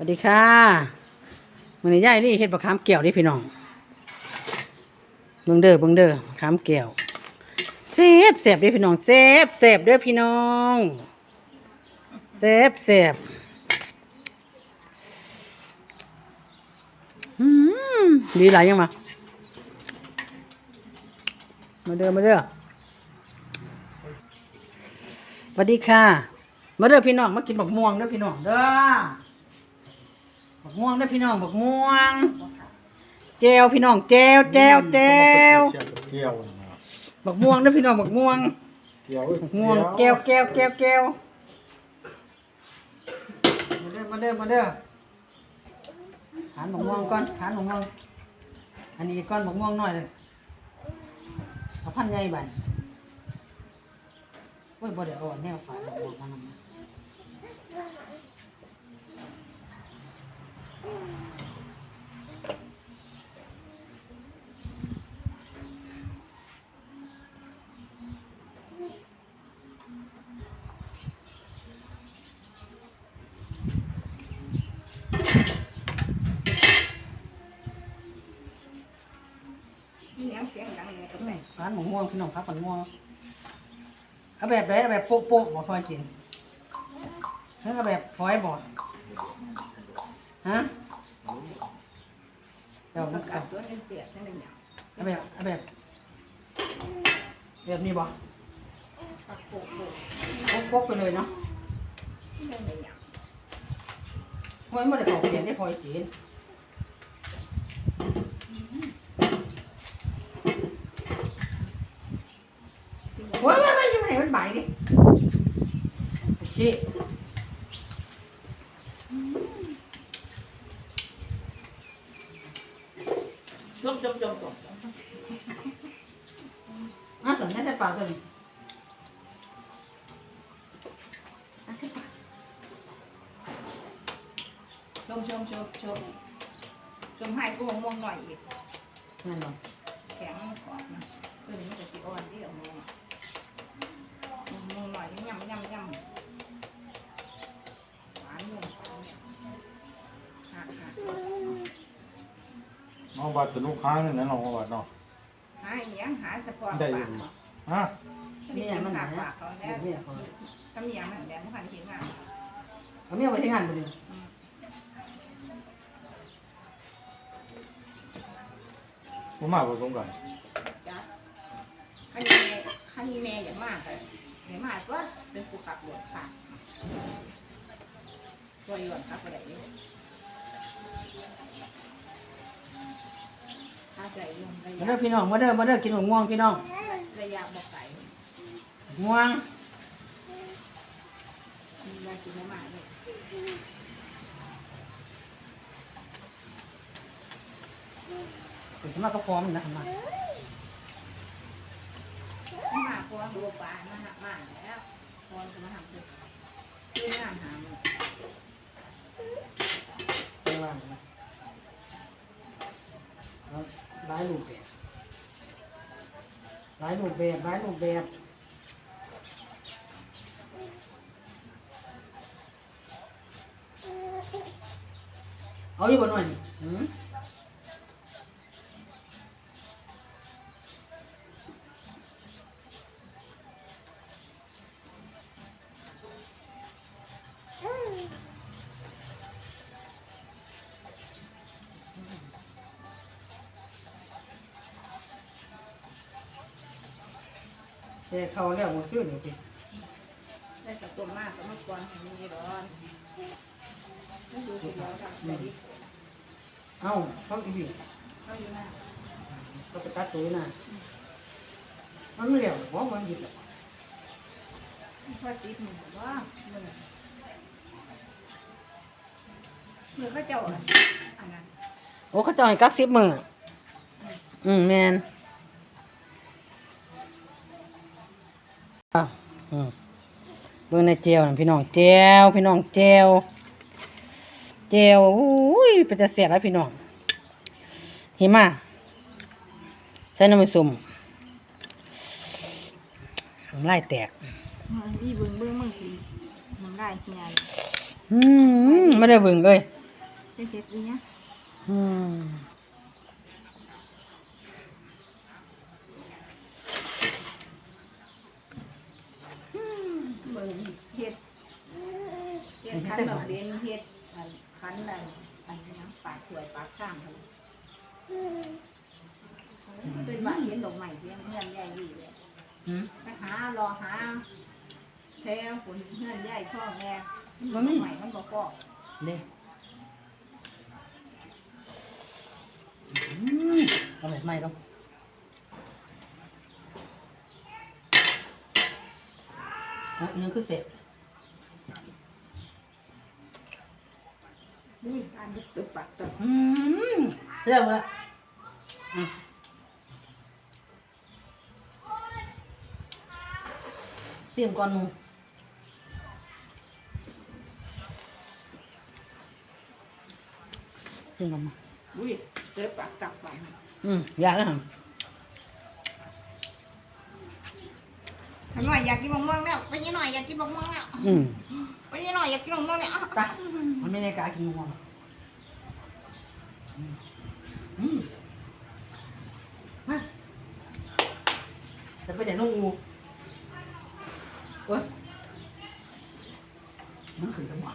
สวัสดีค่ะมื้อนี้ยายลี่เฮ็ดบักขามแก้วเดิพี่น้องเบิ่งเด้อเบิ่งเด้อขามแก้วแซ่บแซ่บเด้พี่น้องแซ่บแซ่บด้อพี่น้องแซ่บแซ่บอืมดีหลายยังมามาเด้อมาเด้อสวัสดีค่ะ มาเด้อพี่น้องมากินบักม่วงเด้อพี่น้องเด้อ บักม่วงได้อพี่น้องบักม่วง แจวพี่น้องแจวแจวแจวเกี่ยวนะครับบักม่วงได้อพี่น้องบักม่วงเกี่ยวบักม่วงแก้วแก้วแก้วแก้วมาเด้อมาเด้อมาเด้อหานบักม่วงก่อนหานบักม่วงอันนี้ก้อนบักม่วงหน่อยเลยเอาพันใหญ่บันโอ้ยบ่ได้เอ่อนแนวฝาบักม่วงมานำ เสียงเสียงดังเลยกับแม่ ร้านหมูม่วงพี่น้องครับหมูม่วงเอาแบบไหนเอาแบบโป๊ะโป๊ะบอกซอยกินหรือเอาแบบฟอยบอดฮะเดี๋ยว มั นะ น ค กับตัวเป็นเสียทั้งนั้นอย่างเอาแบบเอาแบบแบบนี้บอกปักโปกโปกโป๊ะโป๊ะไปเลยเนาะเรื่องอะไรอย่างเพราะไม่ได้บอกเปลี่ยนได้พอยกินว้ยว้ายว้ายยังไงมันใบดิโอเค จมจมจมจม อะส นใจแต่ปากตัวนี้ชมชมชมชมชมให้กูมองหน่อยอีก นั่นบ่แข็งก่อนนะตัวนี้มันจะสีอ่อนที่เอามองมองหน่อยย่ำย่ำย่ำหวานนุ่มหักหักน้องบัดสนุกค้างนี่นะน้องบัดเนาะหาเหี้ยงหาสปอร์ตได้อปายู่ก ฮะนี่เนี่ยมัมันนหัหากปากเขาแล้วเนี่ยเขาถ้ามีอย่างนั้นแดงมันหันเห็นงานเอาเมียไปที่งานบ่ดีผมมาผสมกันจ้ะคันนี้คันนี้แม่อย่างมากเลยอย่างมากก็เป็นกูขับรถค่ะตัวหย่อนครับอะไรนี่ถ้าใจลงระมายะเด้อพี่น้องมาเด้อมาเด้อกินหมูม่วงพี่น้อง ระยะบอกไก่ม่วงมียากินมากเลยเป็นสมาก็พร้อมนะมามาพอดูปลามาหักมากแล้วพอจะมาหักเลยคืองานหามันข้างล่างนะแล้วหลายรูปแบบ หลายรูปแบบหลายรูปแบบเอาอยู่บนหน่อยหืม แต่เขาแล้วหมดชื่อนี่พี่ได้กับตัวมากก็มากกว่ามีร้อนไม่ดูสิเราทำไปดิเอ้าเขาอีกทีเขาอยู่หน้าเขาไปตัดตัวน่ะมันไม่เหลียวเพราะมันหยิบหรอกพ่อติดหนูว่ามือมือเขาเจ้าอันนั้นโอ้เขาจอยกักสิบมืออืมแมน อะอืมเบิ่งในเจียวน่ะพี่น้องเจียวพี่น้องเจียวเจียวอุ้ยเป็นจะเสียแล้วพี่น้องหิมะใส่น้ำมันสุ่มน้ำลายแตกนี่เบิ้งเบิ้งมั่งคือมันได้เฮียอืมไม่ได้เบิ่งเลยจะเฮ็ดอีหยังอืม บิ่งเฮ็ดเฮ็ดคันดอกเรียนเฮ็ดอันคันอันอันหยังปากสวยปากข้างเขาเป็นบ้าเห็นดอกไม้เพียงเพื่อนใหญ่ดีเลยอืมไปหารอหาแถวฝนเพื่อนใหญ่ช่องแง่ดอกไม้มันบ่พอเด้อืมเอาแบบใหม่ต้ องเอาอีกนึงคือเสร็จนี่อันนี้ตึบปากตึบอืมเริ่มละอืมเสียมก่อนหมูเสียมก่อนหมูอุ้ยตึบปากตับไปอืมอยากแล้ว เหรอทำหน่อยอยากกินมะม่วงแล้วไปยี่หน่อยอยากกินมะม่วงแล้วอืมไปยี่หน่อยอยากกินมะม่วงแล้วไปมันไม่ได้กากินงวงอืมอืมมาจะไปเดี๋ยวน้องอูเว้ยมันขึ้นจังหวะ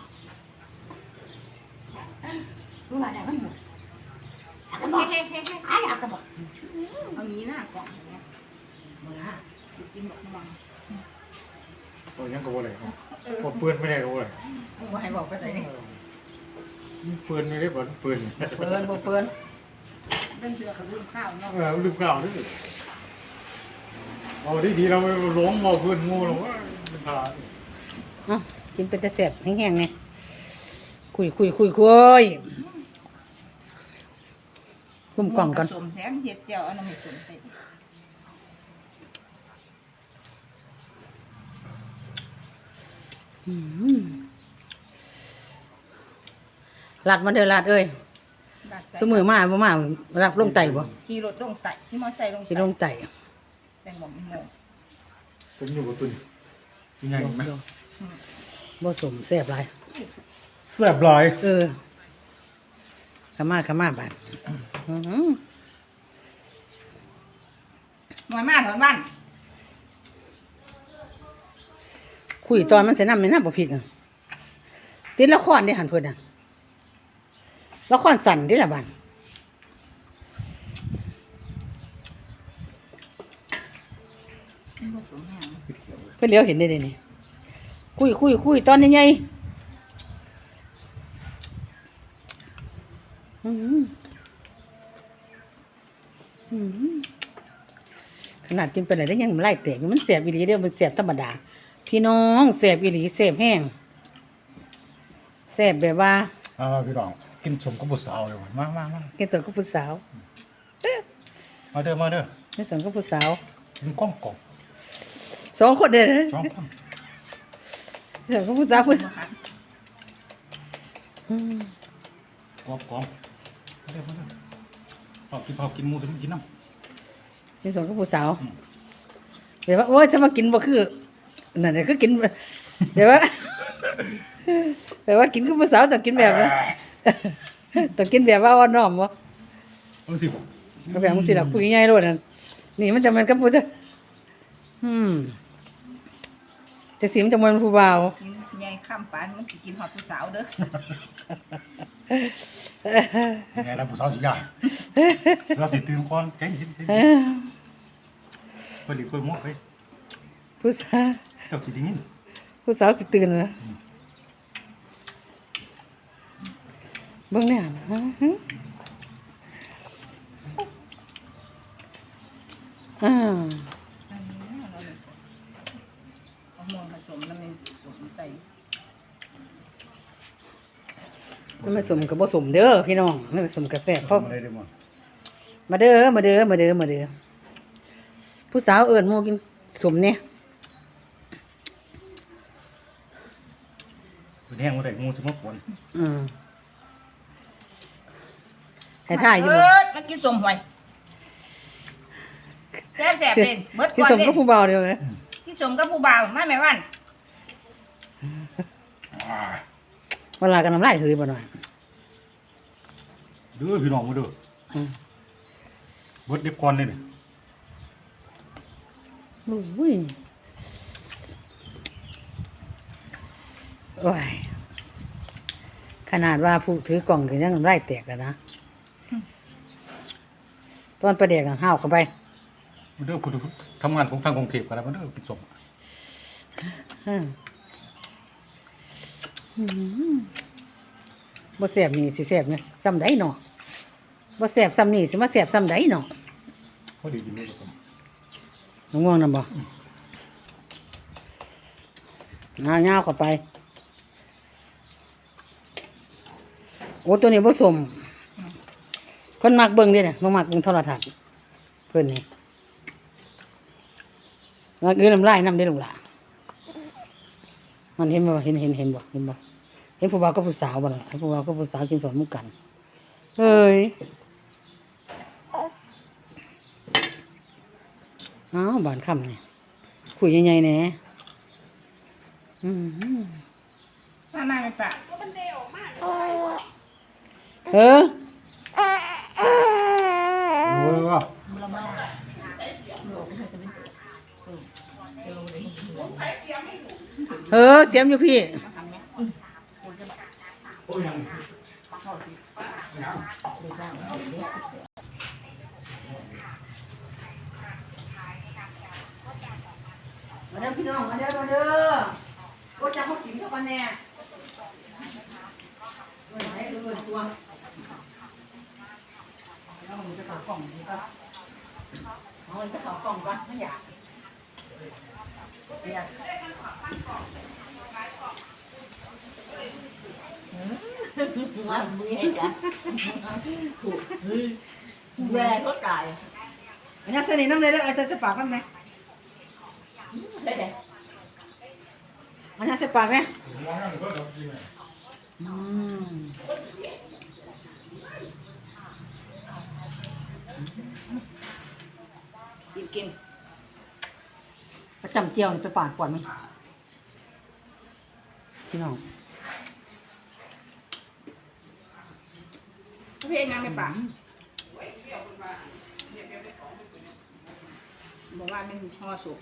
รู้อะไรมันหมดอยากจะบอก เฮ้ยเฮ้ยเฮ้ย อ้ายอยากจะบอก เอานี้หน้ากล่องอย่างเงี้ย มึงฮะ กินมะม่วง โอ้ยยังก็บ่ได้ครับบ่เปื้อนไม่ได้ก็บ่ได้ มึงว่าให้บอกไปใส่นี่ เปื้อนไม่ได้บ่เปื้อนเปินบ่เปินเป็นเสือกับลืมข้าวเนาะเออลืมกล่าวด้วยเอาดีทีเราหลงเอาเพื่อนงูหลงว่าเป็นพาเอ้ากินเป็นแต่แสบแห้งๆไงคุยคุยคุยคุยกุมกล่องก่อนผสมแถมเห็ดเจียวอันนั้นเห็ดสมใส่อืมห ลัดมาเด้อหลัดเอ้ยสมือมาบ่มารับลงไตบ่ขี่รถลงไต่ที่มอไซค์ลงสิลงไตแตงหมอมโมผมอยู่กับตุนยังไงไหมบ่สมแซ่บหลาย แซ่บหลายเออขมาขมาบาดอื้อหือหน่วยมาถอนบ้านคุยตอนมันใส่น้ำในน้ำบ่พริกอะติดละครได้หันเพิ่นน่ะ ละครสั่นเด้ล่ะบาดผสมแห้งเพิ่นเลี้ยวเห็นได้เด้นี่คุยคุยคุยตอนใหญ่ๆอื้อหืออื้อหือขนาดกินไปไหนได้ยังมันไล่แตกอยู่มันเสียบอีหลีเด้อมันเสียบธรรมดา พี่น้องเสียบอีหลีเสียบแห้งเสียบแบบว่าอ่าพี่น้อง กินสมกับผู้สาวเลยมามามาแกตัวก็ผู้สาวมาเด้อมาเด้อแม่สนก็ผู้สาวกินกล้องกล่องสองคนเด้อสองคนเสนก็ผู้สาวผู้มาคัดอืมกล่องกล่องมาเด้อมาเด้อพอกินพอกินหมูถึงกินน้ำแม่สนก็ผู้สาวเดี๋ยวว่าโอ้ยจะมากินบ่คือนั่นน่ะคือกิน เดี๋ยวว่าเดี๋ยวว่ากินคือผู้สาวต้องกินแบบว่า ต้องกินแบบว่าอ่อนน้อมบ่เอาสิก็แบบมึงสิล่ะคุยง่ายๆโลดนั่นนี่มันจะมันกับผู้เด้ออืมจะสิมันจะมันผู้บ่าวกินใหญ่ข้ามปานมันสิกินหอดผู้สาวเด้อไงนะผู้สาวสิยากเราสิตื่นก่อนใจเย็นใจเอเย็นอเพิ่นดิเพิ่นหมดเฮ้ยผู้สาวเจ้าสิได้ยินผู้สาวสิตื่นนะ เบิ่งเนี่ยฮะฮะอ่าอันนี้เราเลยมะม่วงผสมแล้วมันผสมใส่มันผสมกับผสมเด้อพี่น้องมันผสมกับแซ่บเพราะมาได้เด้อมามาเด้อมาเด้อมาเด้อมาเด้อผู้สาวเอิ้นหมู่กินสมเนี่ยเพิ่นแห้งบ่ได้งูสิมาปวนอืม ให้ท่ายอยู่เอบ่อมากินสมหวยแซ่บแซ่บเป็นเบิดกินก่อนสมเด้กับผู้เบาเดียวไหมกินสมกับผู้บ่าวมาแม่วันอ่าเวลากันน้ำลายถือบ่หน่อย เด้อพี่น้องมาเด้ออืมเบิดเด็กก่อนเลยนี่อุ้ยโอ้ยขนาดว่าผู้ถือกล่องก็ยังไร่แตกแล้วนะ ตอนประเด็กห้าวเข้าไปมาเด้อผู้ทำงานของทางกรุงเทพกันแล้วมาเด้อกินสมอืมอืมบ่แซ่บนี่สิแซ่บเนี่ยซ้ำใดเนาะบ่แซ่บซ้ำนี่สิมาแซ่บซ้ำใดเนาะพอดีกินเลยสมน้องง่วงนำบ่งาเงาวเข้าไป โอ้ตัวนี้บ่สมเพิ่นมักเบิ่งเด้น่ะบ่มักเบิ่งโทรทัศน์เพิ่นนี่มักกินน้ำลายน้ำเด้ลูกหล่ะมันเห็นบ่เห็นเห็นเห็นบ่เห็นบ่เห็นผู้บ่าวกับผู้สาวบ่ล่ะเห็นผู้บ่าวกับผู้สาวกินสอนหมุกกันเฮ้ยอ้าวบานค่ำนี่คุยใหญ่ๆแหน่อืมถ้าหน้าไม่ปะเออเออว่าเออเสียมอยู่พี่มาเด้อพี่น้องมาเด้อมาเด้อโอ้จะเขากินเข้ากันแน่เงินไหนเงินตัว แล้วมันจะต่อกล่องนี่ก็เอามันจะต่อกล่องก่อนไม่อยากอยากว่ามึงเห็นกันถูกแย่เขาตายอันนี้สนิทน้ำเลยเด้อไอ้เธอจะปากน้ำไหมได้ไงอันนี้จะปากไหมอืม กินกินประจำเจียวนี่ไปปาดก่อนไหมพี่น้องเพียงยังไม่ปะบอกว่าเป็นห่อสุก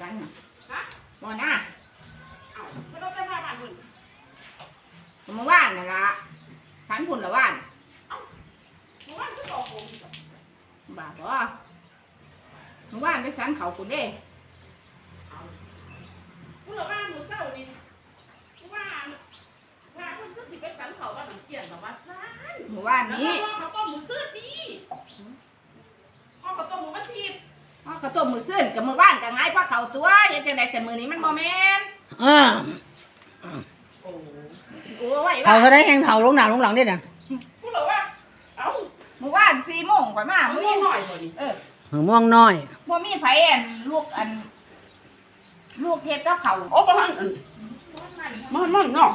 จังนะบ่นะเอ้าไม่ต้องไปพาบ้านพุ่น เมื่อวานน่ะละฉันพุ่นละวานเอ้าเมื่อวานคือบอกผมบาบ่เมื่อวานไปสันเขาคุณเด้กูเหลือว่ามือเศร้านี่กูว่าว่ามันก็สิไปสันเขาว่าหนังเกียนแบบว่าซ่านเมื่อวานแล้วนี้ว่าเขาต้มมือซื้อดีพ่อเขาต้มมือวันทีพ่อข้าวต้มมือซื่นกับมือวานกับไงพ่อเขาตัวเฮ็ดจังได๋แต่มือนี้มันบ่แม่นอ่าโอ้ โอ้ยเท่าเขาได้แหงเท่าลงหนาลงหลังได้น่ะกูเหลือว่าเอ้าเมื่อวาน4โมงกว่ามามันมื้อนี่นี้หน่อยกว่าดิเออม่วงน้อย บ่มีไผอันลูกอัน ลูกเฮ็ดกับเขาวโอ้ประมาณอันมันมันเนาะ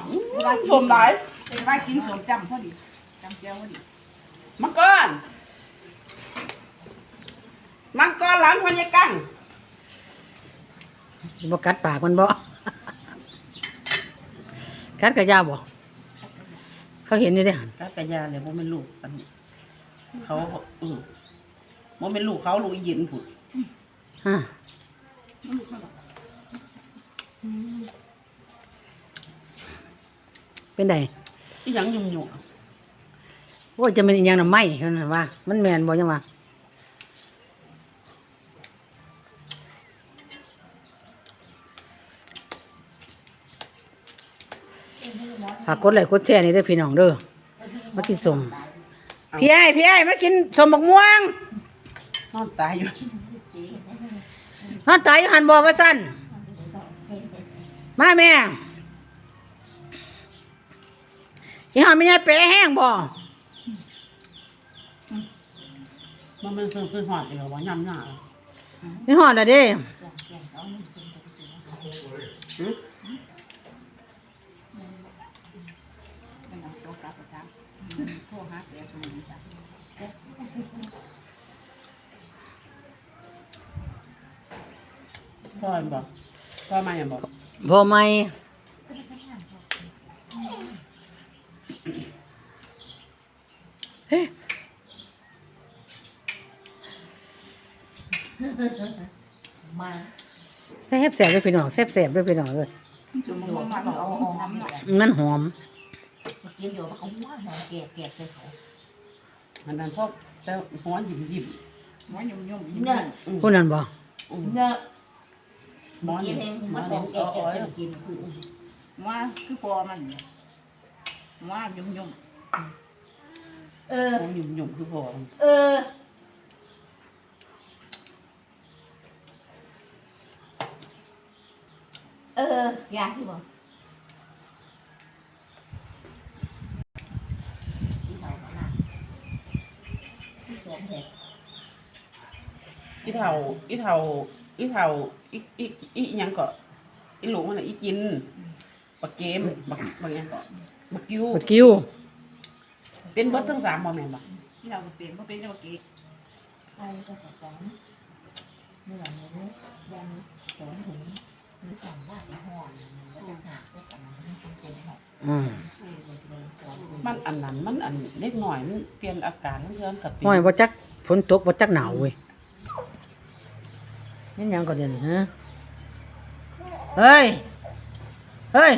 สมหลายเป็นว่ากินสมจำพอดีจำเจียวพอดีมังกรมังกรหลานพญากังสิบ่กัดปากมันบ่ กัดกระยาบ่ เขาเห็นอยู่ได้หันกากะยาเลยบ่เป็นลูกอันนี้เขาอือบ่เป็นลูกเขาลูกอีหยินผุดฮะเป็นไดอีหยังยุ่งยุ่งโอ้ยจะเป็นอีหยังน่ะไหมเท่านั้นว่า มันแม่นบ่จังว่าากกดไลค์กดแชร์นี่เด้อพี่น้องเด้อมากินสมพี่ไอ้พี่ไอ้มากินสมบักม่วงนอนตายอยู่นอนตายอยู่หันบ่ว่าซั่นมาแม่อีหาไม่ใช่เปะแห้งบ่มันเป็นเครื่องหอดเดียวว่าย่ำหน้านี่หอดอะเด้ มันเอาโทร กลับไปครับโทรหาเสียสมุนจ้ะพ่อบอกพ่อมาอย่างบอกพ่อไหมเฮ้มาแซ่บแซ่บด้วยพี่น้องแซ่บแซ่บด้วยพี่น้องเลยมันหอม ทำหเนี่น่อยยมันหอมเมื่อกี้เดี๋ยวเขาว่าหอมแก่แก่ใส่เขามันนั้นพ่อแต่หัวหยิบหยิบหมอยุ่มยุ่มเนี่ยผู้นั้นบ่อืมเนี่ยหมอกินี่นเองหมมัอนหอนี่มก็แก่อ๋แก่อยจะกินคือว่าคือพอมันเนี่ยว่ายุ่มยุ่มเออหยุ่มหยุ่มคือพ่อเออเออยาที่บอกที่ไหนมาล่ะที่สวนเห็ด อี เท่าอีเท่าอีเท่าอีอีอีหยังก็อีหลงมันน่ะอีจินบักเกมบักบักหยังก็บักกิ้วปะกิ้วเป็นเบิดทั้งสามบ่แม่นบ่ที่เราเปลี่ยนเพราะเป็นเจ้าเก๊กใครก็ขอจังเมื่อนี้ยังสวนถุงมีสองว่าในห้องก็จะหาก็จะมาให้เป็นหอกอืมช่วยเลยเลยก่อนมันอันนั้นมันอันเล็กหน่อยมันเปลี่ยนอาการทั้งเดือนกับปีห้อยบ่จักฝนตกบ่จักหนาวเว้ย นี่หยังก็เดี๋ยวนี้ฮะเฮ้ย เฮ้ย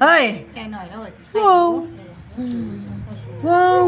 เฮ้ย แกหน่อยแล้วว้าวว้าว